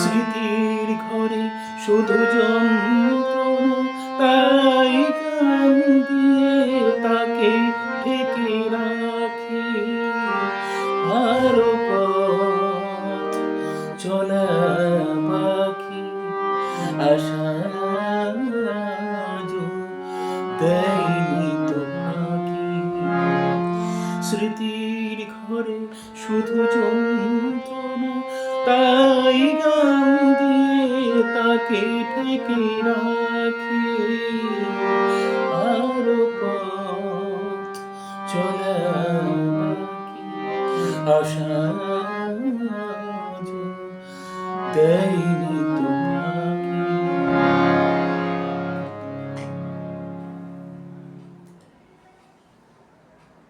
স্মৃতির শুধু যন্ত্রণ তাই কান দিয়ে তাকে ঠেকে রাখি। আরও পথ চলা আশা দেয়নি তো স্মৃতির ঘরে শুধু যন্ত্রণা, তাই গান দিয়ে তাকে ঢেকে রাখি। আরও পথ চলা আশা দেয়নি।